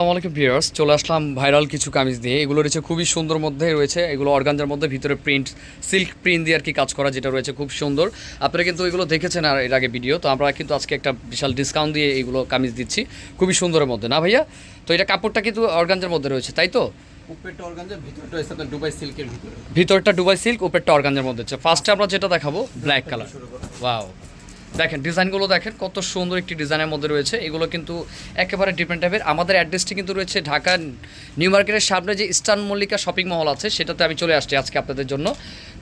আসসালামাইকুম ভিউয়ার্স চলে আসলাম ভাইরাল কিছু কামিজ দিয়ে। এগুলো রয়েছে খুবই সুন্দর মধ্যে রয়েছে এগুলো অর্গানজার মধ্যে ভিতরে প্রিন্ট সিল্ক প্রিন্ট দিয়ে আর কি কাজ করা যেটা রয়েছে খুব সুন্দর। আপনারা কিন্তু এগুলো দেখেছেন আর এর আগে ভিডিও তো আমরা কিন্তু আজকে একটা বিশাল ডিসকাউন্ট দিয়ে এগুলো কামিজ দিচ্ছি খুবই সুন্দরের মধ্যে। না ভাইয়া? তো এটা কাপড়টা কিন্তু অর্গানজার মধ্যে রয়েছে তাই তো? ভিতরটা ডুবাই সিল্কের ভিতরে। ভিতরটা দুবাই সিল্ক উপরটা অর্গানজার মধ্যে। ফার্স্টে আমরা যেটা দেখাবো ব্ল্যাক কালার ওয়াও দেখেন, ডিজাইনগুলো দেখেন, কত সুন্দর একটি ডিজাইনের মধ্যে রয়েছে। এগুলো কিন্তু একেবারে ডিফারেন্ট টাইপের আমাদের অ্যাড্রেসটি কিন্তু রয়েছে ঢাকা নিউ মার্কেটের সামনে যে ইস্টার্ন মল্লিকা শপিং মল আছে, সেটাতে আমি চলে আসছি আজকে আপনাদের জন্য।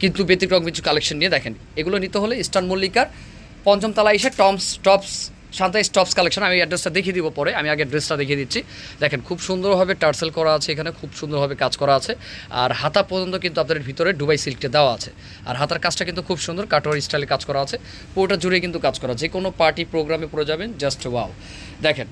কিন্তু ব্যতিক্রম কিছু কালেকশন নিয়ে দেখেন, এগুলো নিতে হলে ইস্টার্ন মল্লিকার পঞ্চম তালা এসে Toms, Tops Shanta Stops collection, আমি অ্যাড্রেসটা দেখিয়ে দিব পরে, আমি আগে ড্রেসটা দেখিয়ে দিচ্ছি। দেখেন, খুব সুন্দরভাবে টার্সেল করা আছে এখানে, খুব সুন্দরভাবে কাজ করা আছে। আর হাতা পর্যন্ত কিন্তু আপনাদের ভিতরে ডুবাই সিল্কটা দেওয়া আছে। আর হাতার কাজটা কিন্তু খুব সুন্দর, কাটোয়ার স্টাইলে কাজ করা আছে। পুরোটা জুড়ে কিন্তু কাজ করা যে কোনো পার্টি প্রোগ্রামে পড়ে যাবেন, জাস্ট ওয়াও। দেখেন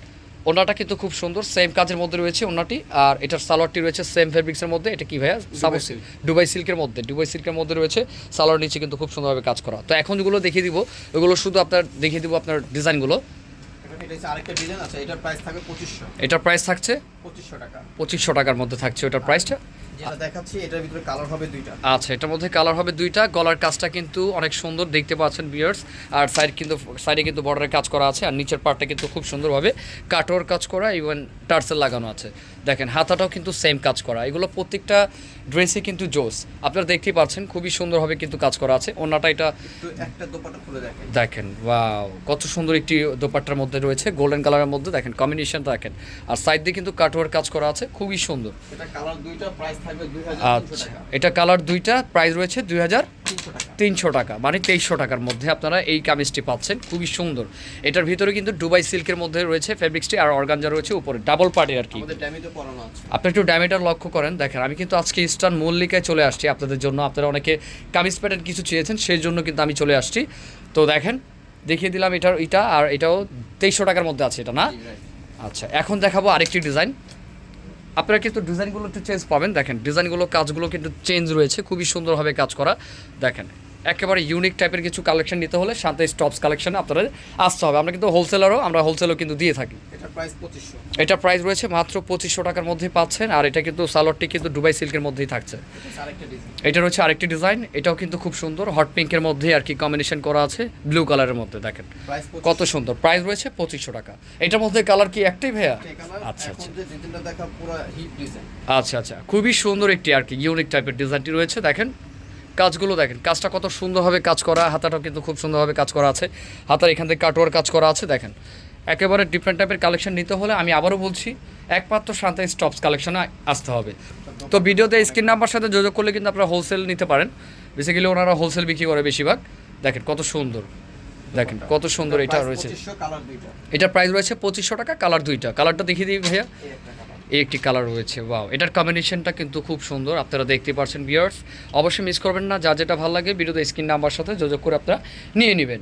ওনাটা কিন্তু খুব সুন্দর সেম কাজের মধ্যে রয়েছে ওনাটি আর এটার সালোয়ারটি রয়েছে সেম ফেব্রিক্সের মধ্যে এটা কি ভাইয়া? সাবো সিল্ক দুবাই সিল্কের মধ্যে দুবাই সিল্কের মধ্যে রয়েছে সালোয়ার নিচে কিন্তু খুব সুন্দরভাবে কাজ করা। তো এখন যেগুলো দেখিয়ে দিব ওগুলো শুধু আপনার দেখিয়ে দিব আপনার ডিজাইনগুলো। এটার প্রাইস থাকছে পঁচিশশো টাকা। পঁচিশশো টাকার মধ্যে থাকছে ওটার প্রাইসটা যেটা দেখাচ্ছি এটার ভিতরে কালার হবে দুইটা। আচ্ছা এটার মধ্যে কালার হবে দুইটা। গলার কাজটা কিন্তু অনেক সুন্দর দেখতে পাচ্ছেন বিয়ার্স আর সাইড কিন্তু সাইডে কিন্তু বর্ডারের কাজ করা আছে আর নিচের পার্টটা কিন্তু খুব সুন্দরভাবে কাটোয়ার কাজ করা ইভেন টার্সেল লাগানো আছে। দেখেন হাতাটাও কিন্তু সেম কাজ করা। এগুলো প্রত্যেকটা ড্রেসে কিন্তু জোস। আপনারা দেখতেই পাচ্ছেন খুবই সুন্দরভাবে কিন্তু কাজ করা আছে। ওনাটা এটা একটা দোপাটা খুলে দেখেন। দেখেন ওয়াও কত সুন্দর একটি দোপাট্টার মধ্যে রয়েছে গোল্ডেন কালারের মধ্যে। দেখেন কম্বিনেশনটা দেখেন। আর সাইড দিয়ে কিন্তু কাটোয়ার কাজ করা আছে খুবই সুন্দর। এটা কালার দুইটা প্রাইস আচ্ছা এটা কালার দুইটা প্রাইস রয়েছে দুই হাজার তিনশো টাকা। মানে তেইশশো টাকার মধ্যে আপনারা এই কামিজটি পাচ্ছেন খুবই সুন্দর। এটার ভিতরে কিন্তু ডুবাই সিল্কের মধ্যে রয়েছে ফেব্রিক্সটি আর অর্গানজা রয়েছে উপরে ডাবল পার্টি আর কি। আপনি একটু ডায়মিটার লক্ষ্য করেন দেখেন আমি কিন্তু আজকে ইস্টার্ন মল্লিকায় চলে আসছি আপনাদের জন্য আপনারা অনেকে কামিজ প্যাটার্ন কিছু চেয়েছেন সেই জন্য কিন্তু আমি চলে আসছি। তো দেখেন দেখিয়ে দিলাম এটার এটা আর এটাও তেইশশো টাকার মধ্যে আছে এটা না? আচ্ছা এখন দেখাবো আরেকটি ডিজাইন আপনারা কিন্তু ডিজাইনগুলো একটু চেঞ্জ পাবেন। দেখেন ডিজাইনগুলো কাজগুলো কিন্তু চেঞ্জ রয়েছে। খুবই সুন্দরভাবে কাজ করা। দেখেন একেবারে ইউনিক টাইপের কিছু কালেকশন নিতে হলে শান্তা স্টপস কালেকশনে আপনাদের আসতে হবে। আমরা কিন্তু হোলসেলারও আমরা হোলসেলও কিন্তু দিয়ে থাকি। এটা প্রাইস রয়েছে মাত্র পঁচিশশো টাকার মধ্যে পাচ্ছেন আর এটা কিন্তু সালোয়ারটি কিন্তু দুবাই সিল্কের মধ্যেই থাকছে। এটা রয়েছে আরেকটি ডিজাইন এটাও কিন্তু খুব সুন্দর হট পিঙ্কের মধ্যে আর কি কম্বিনেশন করা আছে ব্লু কালারের মধ্যে দেখেন। কত সুন্দর প্রাইস রয়েছে পঁচিশশো টাকা। এটার মধ্যে কালার কি একটাই ভাইয়া? আচ্ছা আচ্ছা। আচ্ছা আচ্ছা। খুবই সুন্দর একটি আর কি ইউনিক টাইপের ডিজাইনটি রয়েছে দেখেন। কাজগুলো দেখেন কাজটা কত সুন্দরভাবে কাজ করা হাতাটাও কিন্তু খুব সুন্দরভাবে কাজ করা আছে হাতার এখান থেকে কাটোয়ার কাজ করা আছে দেখেন। একেবারে ডিফারেন্ট টাইপের কালেকশন নিতে হলে আমি আবারও বলছি একমাত্র শান্তা স্টপস কালেকশনে আসতে হবে। তো ভিডিওতে স্ক্রিন নাম্বার সাথে যোগাযোগ করলে কিন্তু আপনারা হোলসেল নিতে পারেন। বেসিক্যালি ওনারা হোলসেল বিক্রি করে বেশিরভাগ। দেখেন কত সুন্দর। দেখেন কত সুন্দর এটা রয়েছে। এটার প্রাইস রয়েছে পঁচিশশো টাকা কালার দুইটা। কালারটা দেখিয়ে দিই ভাইয়া। এই একটা কালার রয়েছে ওয়াও এটার কম্বিনেশনটা কিন্তু খুব সুন্দর আপনারা দেখতে পাচ্ছেন বিয়ার্স অবশ্যই মিস করবেন না যা যেটা ভালো লাগে ভিডিওতে স্ক্রিন নাম্বার সাথে যোগাযোগ করে আপনারা নিয়ে নেবেন।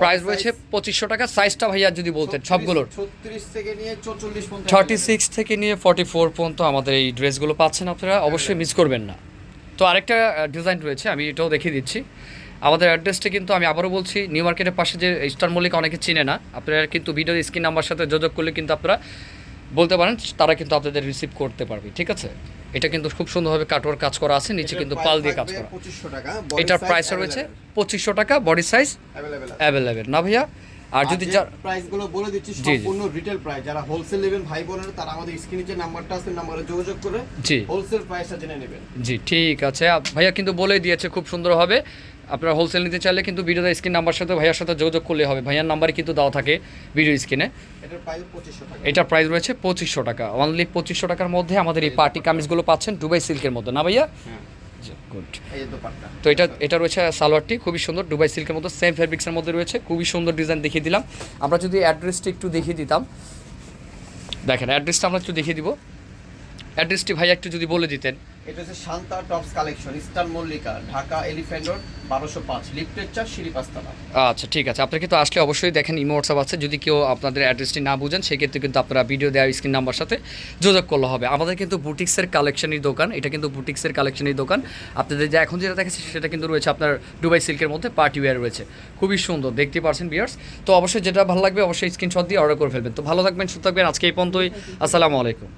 প্রাইস রয়েছে পঁচিশশো টাকা সাইজটা ভাইয়া যদি বলতেন সবগুলোর। থার্টি সিক্স থেকে নিয়ে ফর্টি ফোর পর্যন্ত আমাদের এই ড্রেসগুলো পাচ্ছেন আপনারা অবশ্যই মিস করবেন না। তো আরেকটা ডিজাইন রয়েছে আমি এটাও দেখিয়ে দিচ্ছি। আমাদের অ্যাড্রেসটা কিন্তু আমি আবারও বলছি নিউ মার্কেটের পাশে যে স্টার মল্লিক অনেকে চিনে না আপনারা কিন্তু ভিডিও স্ক্রিন নাম্বার সাথে যোগাযোগ করলে কিন্তু আপনারা বলতে পারেন তারা কিন্তু আপনাদের রিসিভ করতে পারবে ঠিক আছে? এটা কিন্তু খুব সুন্দরভাবে কাটোয়ার কাজ করা আছে নিচে কিন্তু পাল দিয়ে কাজ করা। পঁচিশশো টাকা এটার প্রাইস রয়েছে পঁচিশশো টাকা বডি সাইজ অ্যাভেলেবেল না ভাইয়া? আর যদি যা প্রাইসগুলো বলে দিচ্ছি। সম্পূর্ণ রিটেল প্রাইস যারা হোলসেল নেবেন ভাই বোনেরা তারা আমাদের স্ক্রিনে যে নাম্বারটা আছে নাম্বারে যোগাযোগ করে জি। হোলসেল প্রাইসটা জেনে নেবেন। জি ঠিক আছে। ভাইয়া কিন্তু বলেই দিয়েছে খুব সুন্দরভাবে। আপনারা হোলসেল নিতে চাইলে কিন্তু ভিডিওতে স্ক্রিন নাম্বার সাথে ভাইয়ার সাথে যোগাযোগ করলে হবে। ভাইয়ার নাম্বারে কিন্তু দেওয়া থাকে ভিডিও স্ক্রিনে এটার প্রাইস রয়েছে পঁচিশশো টাকা। অনলি পঁচিশশো টাকার মধ্যে আমাদের এই পার্টি কামিজগুলো পাচ্ছেন দুবাই সিল্কের মধ্যে। না ভাইয়া? হ্যাঁ। গুড এই যে দোপাট্টা। তো এটা এটা রয়েছে সালোয়ারটি খুবই সুন্দর। দুবাই সিল্কের মধ্যে সেম ফেব্রিক্সের মধ্যে রয়েছে। খুবই সুন্দর ডিজাইন দেখিয়ে দিলাম। আমরা যদি অ্যাড্রেসটি একটু দেখিয়ে দিতাম। দেখেন অ্যাড্রেসটা আমরা একটু দেখিয়ে দিব। অ্যাড্রেসটি ভাইয়া একটু যদি বলে দিতেন। এটা হচ্ছে Shanta Tops collection Eastern Mallika Dhaka Elephant Road বারোশো পাঁচ লিফটের চার সিঁড়ি পাঁচতলা আচ্ছা ঠিক আছে। আপনাকে তো আসলে অবশ্যই দেখেন ইমো হোয়াটসঅ্যাপ আছে। যদি কেউ আপনাদের অ্যাড্রেসটি না বুঝেন সেক্ষেত্রে কিন্তু আপনারা ভিডিও দেওয়া স্ক্রিন নাম্বার সাথে যোগাযোগ করলে হবে। আমাদের কিন্তু বুটিক্সের কালেকশনের দোকান এটা কিন্তু বুটিক্সের কালেকশনের দোকান। আপনাদের যে এখন যেটা দেখাচ্ছে সেটা কিন্তু রয়েছে আপনার দুবাই সিল্কের মধ্যে পার্টি ওয়্যার রয়েছে। খুবই সুন্দর দেখতে পারছেন বিয়ার্স তো অবশ্যই যেটা ভালো লাগবে অবশ্যই স্ক্রিনশট দিয়ে অর্ডার করে ফেলবেন। তো ভালো থাকবেন সুস্থ থাকবেন। আজকে এই পর্যন্তই। আসসালামু আলাইকুম।